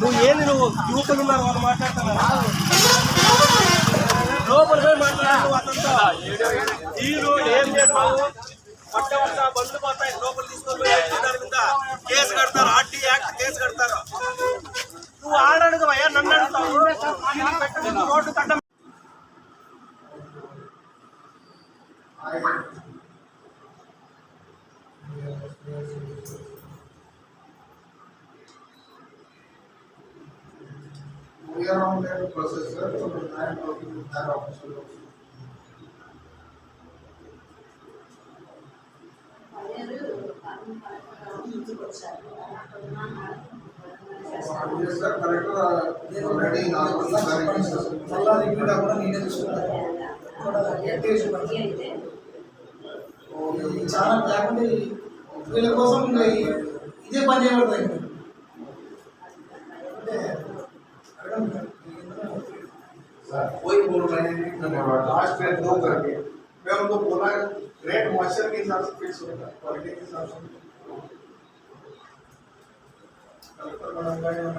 నువ్వు ఏంది నువ్వు యువకులు ఉన్నారు వాళ్ళు మాట్లాడుతున్నారు లోపల పోయి మాట్లాడారు అతనితో నీళ్ళు ఏం చేస్తావు పట్ట పట్ట బండ్లు పోతాయి నన్ను అడుగుతావు రోడ్డు కట్ట on that process, sir, so I am working with that officer also. So, yes, sir, collector, uh, already in our మళ్ళా రిపీట్ అవ్వకుండా నేనే చూసుకుంటాను కూడా గట్టి చేసి పని. ఈ ఛానల్ లేకుంటే వీళ్ళ కోసం ఇంకా ఈ- ఇదే పని చేయబడుతుంది कोई बोल रहे हैं धन्यवाद लास्ट रेट दो करके। मैं उनको बोला रेट मॉइस्चर के हिसाब से फिक्स होगा क्वालिटी के हिसाब से कलेक्टर मैडम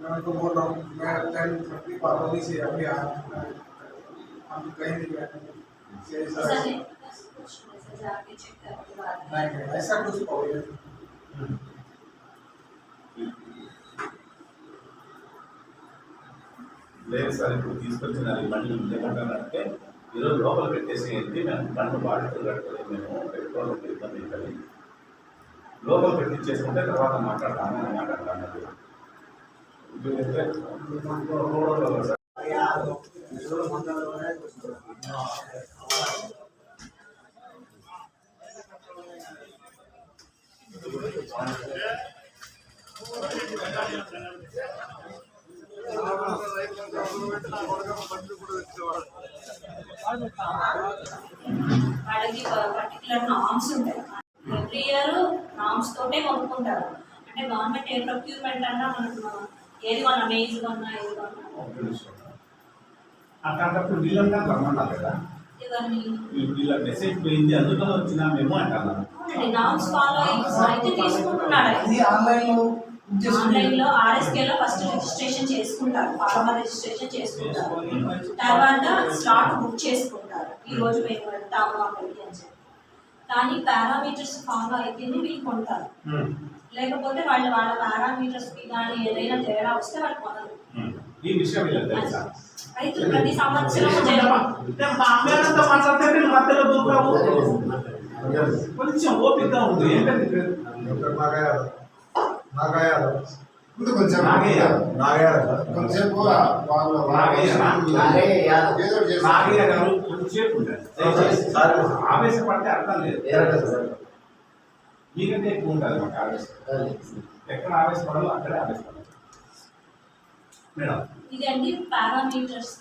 मैं उनको बोल रहा हूँ मैं टेन थर्टी पार्वती से अभी आया हूँ मैं- हम कहीं नहीं गए से ऐसा नहीं नहीं ऐसा कुछ प्रॉब्लम లేదు సార్ ఇప్పుడు తీసుకొచ్చిన అది బండి ఏమంటానంటే ఈరోజు లోపల పెట్టేసేయండి మేము బండ్లు బాధ్యతలు కట్టలేదు మేము పెట్టుకోవాలి ఇబ్బంది అవుతుంది లోపల పెట్టించేసుకుంటే తర్వాత మాట్లాడతాము అని మాట్లాడతాను ఇప్పుడైతే రోడ్లో సార్ వాళ్ళకి పర్టికులర్ నామ్స్ ఉంటాయి. ఎవ్రీ ఇయర్ నామ్స్ తోటే కొనుక్కుంటారు అంటే గవర్నమెంట్ ఏ ప్రొక్యూర్మెంట్ అన్నా మనకు ఏది కొన్నా మేజ్ కొన్నా ఏది అట్లాంటప్పుడు వీళ్ళంతా రమ్మన్నారు కదా? ఇవన్నీ వీళ్ళ మెసేజ్ పోయింది అందుకని వచ్చినా మేము అంటాను అవునండి నామ్స్ ఫాలో అయితే తీసుకుంటున్నాడు. ఆయన. ఇది ఆన్లైన్లో బుక్ చేసుకుంటే ఆన్లైన్లో ఆర్ఎస్కే లో ఫస్ట్ రిజిస్ట్రేషన్ చేసుకుంటారు. ఫార్మర్ రిజిస్ట్రేషన్ చేసుకుంటారు. తర్వాత స్లాట్ బుక్ చేసుకుంటారు. ఈ రోజు మేము వెళ్తాము అక్కడికి అని చెప్పి. కానీ పారామీటర్స్ ఫాలో అయితేనే వీళ్ళు కొంటారు. లేకపోతే వాళ్ళు వాళ్ళ పారామీటర్స్కి కానీ ఏదైనా తేడా వస్తే వాళ్ళు కొనరు. ఈ విషయం వీళ్ళకి తెలుసా? రైతులు ప్రతి సంవత్సరం కొంచెం ఓపికగా ఉంది. ఏంటంటే నాగయ్య ముందు కొంచెం నాగయ్య. నాగయ్య కొంచెంసేపు వాళ్ళు. ఏదో కొంచెంసేపు. ఆవేశపడితే అర్థం లేదు. మీకంటే ఎక్కువ ఉంటుంది మాకు ఆవేశం ఎక్కడ ఆవేశపడాలో అక్కడే ఆవేశపడాలి మేడం. ఇదండి పారామీటర్స్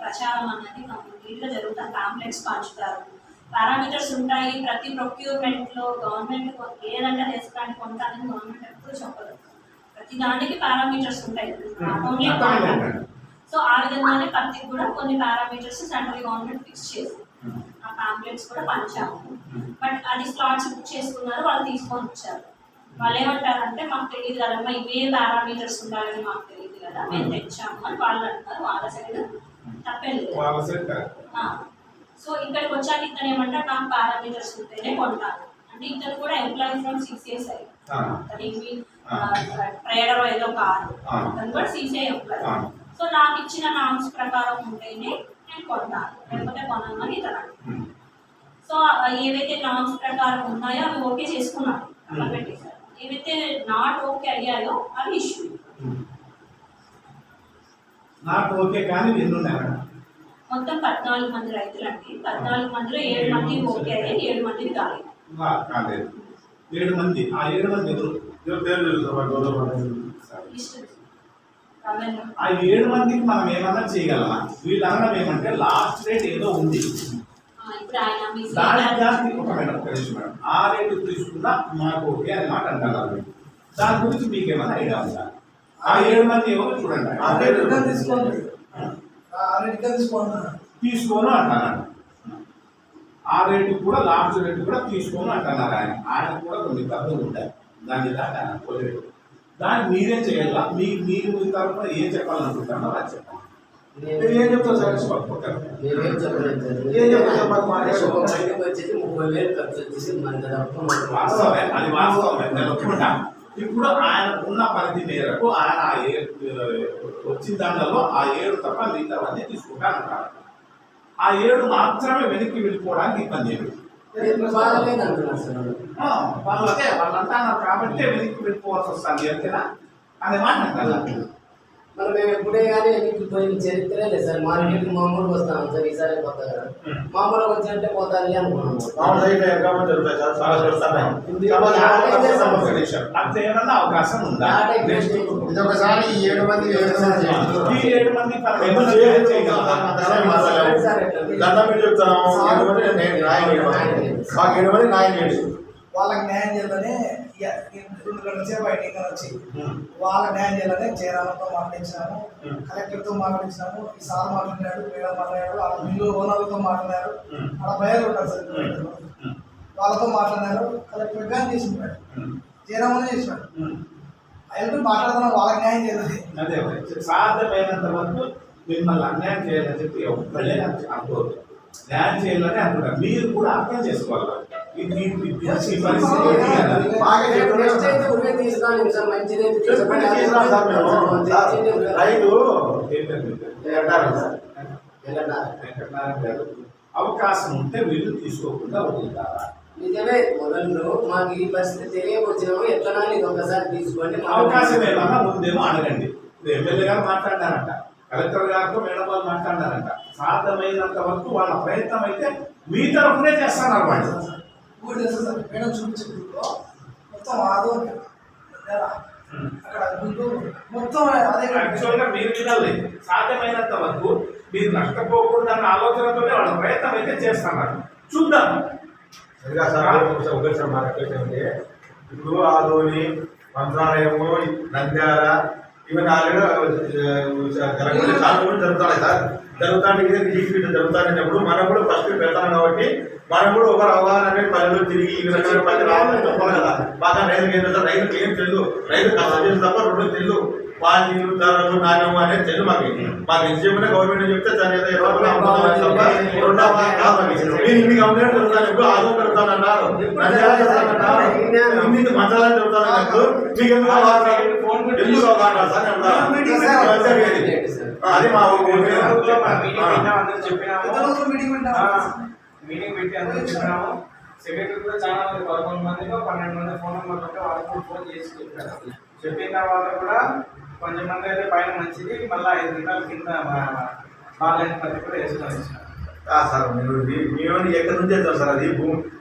ప్రచారం అనేది కంప్లీట్గా జరుగుతుంది పాంప్లెట్స్ పంచుతారు పారామీటర్స్ ఉంటాయి ప్రతి ప్రొక్యూర్మెంట్లో గవర్నమెంట్ ఏదంటే రెస్టారెంట్ కొంటానని గవర్నమెంట్ ఎప్పుడు చెప్పదు. ప్రతి దానికి పారామీటర్స్ ఉంటాయి. ఓన్లీ. సో ఆ విధంగానే ప్రతి కూడా కొన్ని పారామీటర్స్ సెంట్రల్ గవర్నమెంట్ ఫిక్స్ చేసింది ఆ పాంప్లెట్స్ కూడా పంచాము. బట్ అది స్లాట్స్ బుక్ చేసుకున్నారు వాళ్ళు తీసుకొని వచ్చారు. వాళ్ళు ఏమంటారంటే మాకు తెలియదు కదమ్మా ఇవే పారామీటర్స్ ఉండాలని మాకు తెలియదు కదా మేము తెచ్చాము అని వాళ్ళు అంటారు. వాళ్ళ సైడ్ తప్పేం లేదు. వాళ్ళ సెట్ ఆ, సో ఇక్కడికి వచ్చాక ఇతను ఏమంటారు నాకు పారామీటర్స్ ఉంటేనే కొంటాను అంటే ఇతను కూడా ఎంప్లాయీ ఫ్రమ్ సిసిఎస్ అయ్యి ఆ. అతనికి ట్రేడర్ ఏదో కాదు. అతను కూడా సిసిఐ ఎంప్లాయీ. సో నాకు ఇచ్చిన నామ్స్ ప్రకారం ఉంటేనే నేను లేకపోతే కొనమని ఇతడాలి సో ఏవైతే నామ్స్ ప్రకారం ఉన్నాయో అవి ఓకే చేసుకున్నాను అలా ఏవైతే నాట్ ఓకే అయ్యాయో అది ఇష్యూ. మొత్తం పద్నాలుగు మంది రైతులండి. పద్నాలుగు మందిలో ఏడు మంది ఓకే అయ్యాయి ఏడు మంది కాలేదు. ఏడు మంది ఆ ఏడు మంది ఎవరు? ఆ ఏడు మందికి మనం ఏమన్నా చేయగలమా? వీళ్ళు అనడం ఏమంటే లాస్ట్ రేట్ ఏదో ఉంది. ఆ, ఇప్పుడు ఆయన మీ దాని సీనియర్ జాస్తి ఒక మేడం నిమిషం మేడం. ఆ రేటు తీసుకున్నా మాకు ఓకే అని మాట అంటారు. దాని గురించి మీకు ఏమైనా ఐడియా ఉందా? ఆ ఏడు మంది ఎవరు చూడండి. ఆ రేట్ తీసుకోండి. ఆ? రేట్ రిటర్న్ తీసుకోండి తీసుకోను అంటున్నాడు ఆ రేటు కూడా లాస్ట్ రేటు కూడా తీసుకోను అంటున్నారు ఆయన. ఆయన కూడా కొన్ని తప్పులు ఉంటాయి. దాని దాకా పోలేడు దాన్ని మీరే చేయాలా? మీ మీరు మీ తరఫున ఏం చెప్పాలనుకుంటున్నారో అది చెప్పండి. మీరు ఏం చెప్తారు సార్? సార్. ఏం సార్? మాకు వచ్చేసి ముప్పై వేలు ఖర్చు వచ్చేసి మన వాస్తవమే అది వాస్తవమే. ఇప్పుడు ఆయన ఉన్న పరిధి మేరకు ఆయన ఆ ఏ- వచ్చిన దాంట్లో ఆ ఏడు తప్ప మిగతావన్నీ తీసుకుంటానంటారు ఆ ఏడు మాత్రమే వెనక్కి వెళ్ళిపోవడానికి ఇబ్బంది ఏమి? బాగాలేదు అంటున్నారు సార్ వాళ్ళు. అంటున్నారు కాబట్టి వెనక్కి వెళ్ళిపోవాల్సి వస్తుంది అంతేనా అనే మాట మరి మేము ఎప్పుడే కానీ ఎన్నికలు పోయిన చరిత్రే లేదు సార్. మార్కెట్ మామూలుగా వస్తాం. సార్ ఈసారి కొత్తగా మామూలుగా వచ్చినట్టే ఒక నిమిషం. అంత ఏమన్నా అవకాశం ఉందా? ఇది ఒకసారి ఈ ఏడు మంది ఏడు మంది చేయండి. ఈ ఏడు మంది మనం చెప్తాను. మాకు ఏడు మంది న్యాయం చేయండి. వాళ్ళకి న్యాయం చేయాలని రెండు గంటల సేపు బయటికి వచ్చి ఉమ్. వాళ్ళ న్యాయం చేయాలని జయరామతో మాట్లాడించినాము ఉమ్. కలెక్టర్తో మాట్లాడించినాము ఈ సార్ మాట్లాడినాడు మేడం మాట్లాడాడు వాళ్ళ మిల్లు ఓనర్లతో మాట్లాడారు. అలా బయలు ఉంటారు సార్. వాళ్ళతో మాట్లాడినారు కలెక్టర్ గాని చేసినాడు. జయరామని చేసినాడు. ఆయన మాట్లాడుతున్నాం వాళ్ళకి న్యాయం చేయాలి అదే. సాధ్యమైనంత వరకు మిమ్మల్ని అన్యాయం చేయాలని చెప్పి ఒక్కళ్ళే అనుకోరు న్యాయం చేయాలని అనుకుంటారు మీరు కూడా అర్థం చేసుకోవాలి రైతు అవకాశం ఉంటే వీళ్ళు తీసుకోకుండా వదులుతారా? నిజమే మొదలు మాకు ఈ పరిస్థితి తెలియకొచ్చినాము ఎట్లా ఇది ఒకసారి తీసుకోండి. అవకాశం ఏమన్నా ఉందేమో అడగండి. ఎమ్మెల్యే గారు మాట్లాడినారంట కలెక్టర్ గారితో మేడం వాళ్ళు మాట్లాడినారంట. సాధ్యమైనంత వరకు వాళ్ళ ప్రయత్నం అయితే మీ తరఫునే చేస్తున్నారు వాళ్ళు. మేడం గ్రూప్లో మొత్తం ఆదో అక్కడ మొత్తం అదే యాక్చువల్గా మీరు వినాలి సాధ్యమైనంత వరకు మీరు నష్టపోకూడదు అన్న ఆలోచనతోనే వాళ్ళ ప్రయత్నం అయితే చేస్తున్నారు. చూద్దాం. సరిగా సార్ ఒకసారి ఒకసారి మా ఏంటంటే ఇప్పుడు ఆదోని మంత్రాలయము నంద్యాల ఈవెన్ ఆల్రెడీ జరగకుండా చాలా రోజులు జరుగుతున్నాయి సార్. జరుగుతానికి ఇదే జరుగుతానప్పుడు మనం కూడా ఫస్ట్ పెడతాం కాబట్టి మనం కూడా ఒక అవగాహన పనులు తిరిగి ఈ విధంగా పది రావాలని చెప్పాలి కదా. బాగా రైతు ఏం తెలుసు? రైతులకు ఏం తెలుసు? రైతు కష్టం చేసి తప్ప రెండు తెలుసు. పాలు ధరలు నాణ్యం అనేది తెలుసు మాకు. మాకు ఎంత చెప్పినా గవర్నమెంట్ చెప్తే దాని ఏదో కాదు. ఇన్ని కంప్లైంట్ జరుగుతాను ఇప్పుడు ఆదో పెడతానన్నారు. ఇన్ని మంత్రాలు జరుగుతానన్నారు మీకు ఎందుకు? ఎందుకు సార్ అది మా మీటింగ్ పెట్టి. అందరూ చెప్పినాము. సెక్రటరీ కూడా చాలా మంది పదకొండు మందిలో పన్నెండు మంది ఫోన్ నెంబర్ ఉంటే వాళ్ళకి కూడా ఫోన్ చేసి చెప్పారు. చెప్పిన తర్వాత కూడా కొంచెం మంది అయితే పైన మంచిది మళ్ళీ ఐదు నిమిషాల కింద బాగాలేని పద్ధతి కూడా వేసుకొని సార్ మీరు మీ- మేము ఎక్కడి నుంచి తెచ్చాం సార్ అది?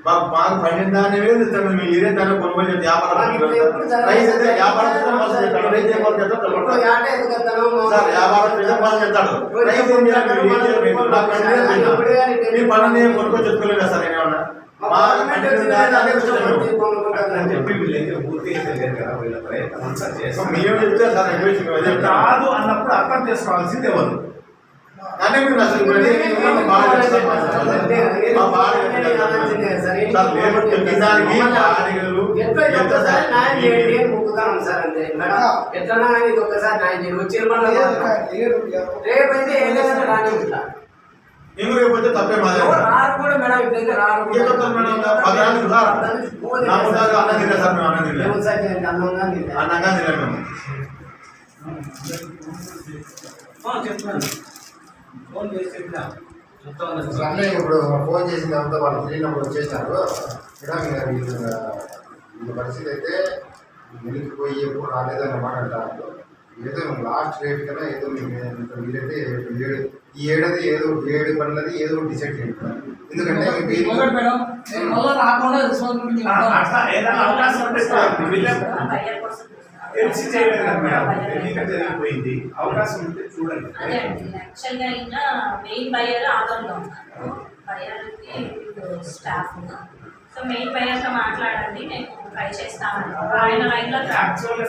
మాకు మాకు పండిన దాన్ని మీద తెచ్చాము మీ ఏరియా దాన్ని కొనుగోలు వ్యాపారం సార్. వ్యాపారం చేస్తాడు చెప్పుకోలేదు కదా సార్ నేను ఏమన్నా? మేము చెప్తే సార్ మేము. కాదు అన్నప్పుడు అర్థం చేసుకోవాల్సింది ఎవరు కానీ మీరు అసలు మొక్కుతాను సార్ అంతే మేడం ఇది ఒక్కసారి చేయండి వచ్చి తప్పే మాదే రారు కూడా మేడం ఇప్పుడైతే రారు సార్. అన్నం సార్ మేము అన్నం అన్నంగా మేము చెప్తున్నాను ఫోన్ ఇప్పుడు ఫోన్ చేసిన తర్వాత వాళ్ళు తెలియనప్పుడు వచ్చేసినారు ఇక్కడ మీరు వీళ్ళ వీళ్ళ పరిస్థితి అయితే మిల్కి పోయి ఎప్పుడు రాలేదన్న మాట అంటారు ఏదో లాస్ట్ రేట్ కన్నా ఏదో వీలైతే ఏడు ఈ ఏడాది ఏదో ఏడు పనులది ఏదో డిసైడ్ చేయండి ఎందుకంటే మేడం అవకాశం తెలిసి చేయలేదు మేడం తెలియక జరిగిపోయింది. అవకాశం ఉంటే చూడండి. అదే అండి. యాక్చువల్గా అయినా మెయిన్ ఆదంలో స్టాఫ్ సో మెయిన్ మాట్లాడండి నేను ట్రై చేస్తాను. ఆయన లైన్లో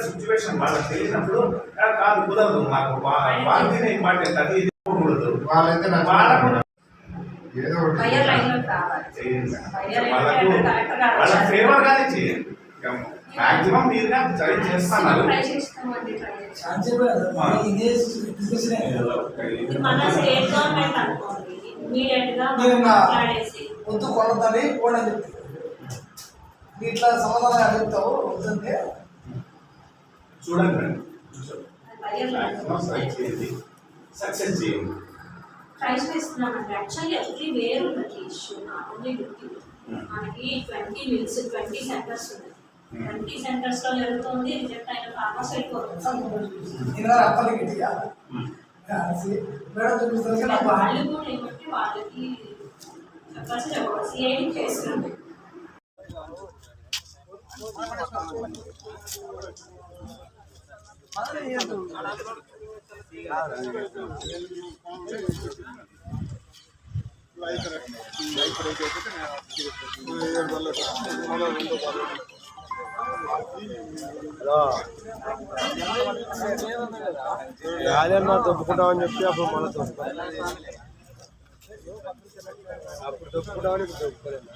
సిచ్యువేషన్ వాళ్ళకి తెలిసినప్పుడు "ఆ, కాదు కుదరదు. మాకు వాళ్ళకి ఇంపార్టెంట్ అది కూడదు వాళ్ళైతే ఏదో ఒకటి వాళ్ళ చేయండి. మాక్సిమం మీరు ట్రై చేస్తున్నారు వద్దు కొనద్దని కూడా చెప్తాను నీ ఇట్లా సమాధానం అడుగుతావు వద్దంటే. చూడండి. చేయండి. సక్సెస్ చేయండి. ట్రై చేస్తున్నామండి యాక్చువల్లీ ఎవ్రీ వేర్ ఉన్నది ఇష్యూ నాట్ ఓన్లీ మనకి ట్వంటీ మిల్స్ ట్వంటీ సెంటర్స్ ఉన్నాయి. ట్వంటీ సెంటర్స్లో జరుగుతుంది. రిజెక్ట్ అయిన ఫార్మర్స్ వెళ్ళిపోతుంది నేను వాళ్ళు కూడా ఏమంటే వాళ్ళకి చెప్పాల్సి చెప్పాలి సిఐడి చేస్తుంది రాజన్న దొప్పుకుంటామని చెప్పి అప్పుడు మన అప్పుడు దొప్పుకుంటామని ఇప్పుడు దొప్పుకోలేదు